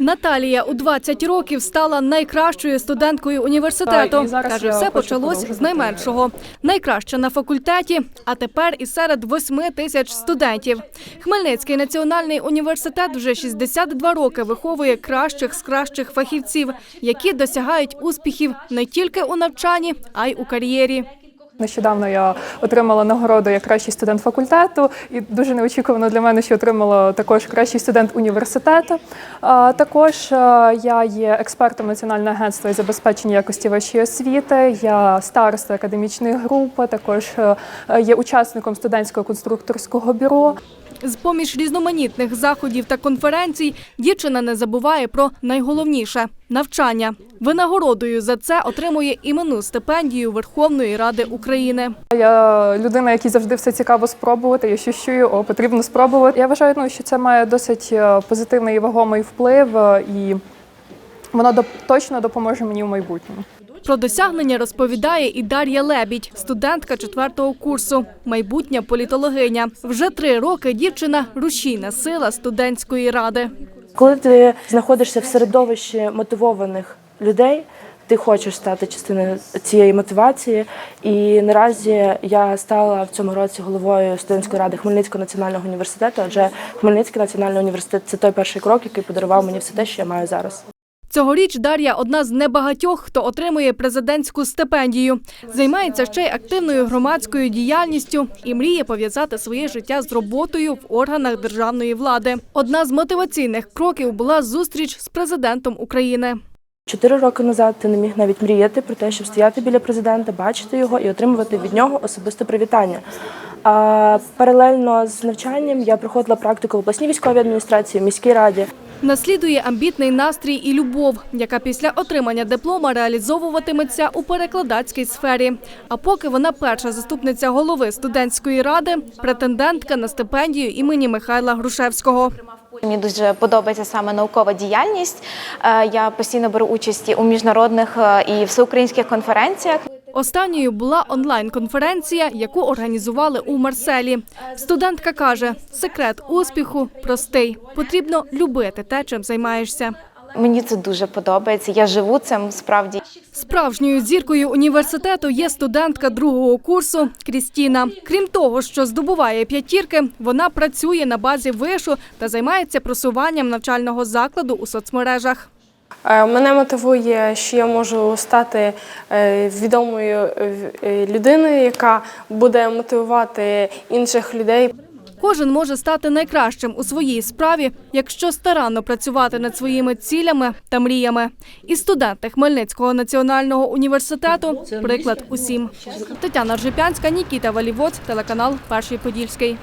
Наталія у 20 років стала найкращою студенткою університету. Каже, все почалось з найменшого. Найкраща на факультеті, а тепер і серед 8 тисяч студентів. Хмельницький національний університет вже 62 роки виховує кращих з кращих фахівців, які досягають успіхів не тільки у навчанні, а й у кар'єрі. Нещодавно я отримала нагороду як кращий студент факультету, і дуже неочікувано для мене, що отримала також кращий студент університету. Також е, я є експертом Національного агентства із забезпечення якості вищої освіти. Я староста академічної групи, також е, є учасником студентського конструкторського бюро. З поміж різноманітних заходів та конференцій дівчина не забуває про найголовніше навчання. Винагородою за це отримує іменну стипендію Верховної Ради України. Я людина, якій завжди все цікаво спробувати. Я щось чую, о, потрібно спробувати. Я вважаю, ну, що це має досить е, позитивний і вагомий вплив, е, і воно точно допоможе мені в майбутньому. Про досягнення розповідає і Дар'я Лебідь, студентка четвертого курсу, майбутня політологиня. Вже три роки дівчина рушійна сила студентської ради. Коли ти знаходишся в середовищі мотивованих людей, ти хочеш стати частиною цієї мотивації. І наразі я стала в цьому році головою студентської ради Хмельницького національного університету. Адже Хмельницький національний університет це той перший крок, який подарував мені все те, що я маю зараз. Цьогоріч Дар'я одна з небагатьох, хто отримує президентську стипендію. Займається ще й активною громадською діяльністю і мріє пов'язати своє життя з роботою в органах державної влади. Одна з мотиваційних кроків була зустріч з президентом України. Чотири роки назад ти не міг навіть мріяти про те, щоб стояти біля президента, бачити його і отримувати від нього особисте привітання. А паралельно з навчанням я проходила практику в обласній військовій адміністрації, в міській раді. Наслідує амбітний настрій і любов, яка після отримання диплома реалізовуватиметься у перекладацькій сфері. А поки вона перша заступниця голови студентської ради, претендентка на стипендію імені Михайла Грушевського. Мені дуже подобається саме наукова діяльність. Е, Я постійно беру участь у міжнародних е, і всеукраїнських конференціях. Останньою була онлайн-конференція, яку організували у Марселі. Студентка каже: секрет успіху простий. Потрібно любити те, чим займаєшся. Мені це дуже подобається. Я живу цим справді. Справжньою зіркою університету є студентка другого курсу Крістіна. Крім того, що здобуває п'ятірки, вона працює на базі вишу та займається просуванням навчального закладу у соцмережах. Е, Мене мотивує, що я можу стати е, відомою е, людиною, яка буде мотивувати інших людей. Кожен може стати найкращим у своїй справі, якщо старанно працювати над своїми цілями та мріями. І студенти Хмельницького національного університету приклад усім. Тетяна Ржипянська, Нікіта Валівоць, телеканал Перший Подільський.